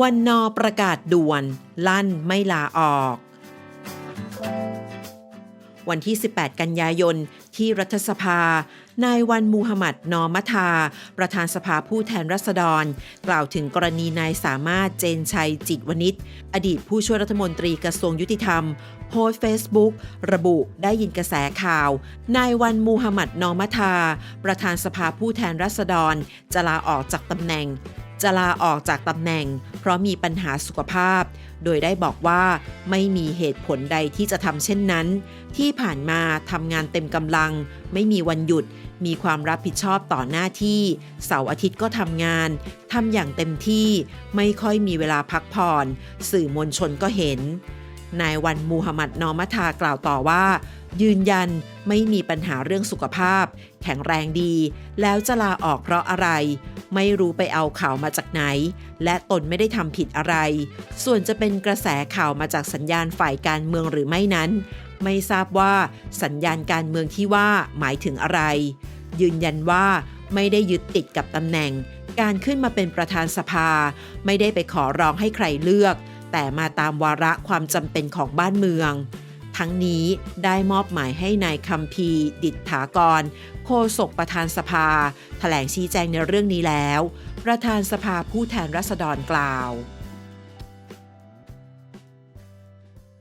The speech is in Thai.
วันนอประกาศด่วน ลั่นไม่ลาออก วันที่ 18 กันยายน ที่รัฐสภา นายวันมูฮัมหมัดนอมัทา ประธานสภาผู้แทนรัษฎร กล่าวถึงกรณีนายสามารถเจนชัยจิตวณิชอดีตผู้ช่วยรัฐมนตรีกระทรวงยุติธรรมโพสต์เฟซบุ๊กระบุได้ยินกระแสข่าว นายวันมูฮัมหมัดนอมัทา ประธานสภาผู้แทนรัษฎร จะลาออกจากตำแหน่ง จะลาออกจากตำแหน่ง เพราะมีปัญหาสุขภาพ โดยได้บอกว่าไม่มีเหตุผลใดที่จะทำเช่นนั้น ที่ผ่านมาทำงานเต็มกำลัง ไม่มีวันหยุด มีความรับผิดชอบต่อหน้าที่ เสาร์อาทิตย์ก็ทำงานทำอย่างเต็มที่ ไม่ค่อยมีเวลาพักผ่อน สื่อมวลชนก็เห็น นายวันมูฮัมหมัดนอมัทากล่าวต่อว่า ยืนยันไม่มีปัญหาเรื่องสุขภาพ แข็งแรงดี แล้วจะลาออกเพราะอะไร ไม่รู้ไปเอาข่าวมาจากไหน และตนไม่ได้ทำผิดอะไร ส่วนจะเป็นกระแสข่าวมาจากสัญญาณฝ่ายการเมืองหรือไม่นั้น ไม่ทราบว่าสัญญาณการเมืองที่ว่าหมายถึงอะไร ยืนยันว่าไม่ได้ยึดติดกับตำแหน่ง การขึ้นมาเป็นประธานสภา ไม่ได้ไปขอร้องให้ใครเลือก แต่มาตามวาระความจำเป็นของบ้านเมือง ทั้งนี้ได้มอบหมายให้นายคัมพีดิษฐากร โฆษกประธานสภาแถลงชี้แจงในเรื่องนี้แล้ว ประธานสภาผู้แทนรัษฎรกล่าว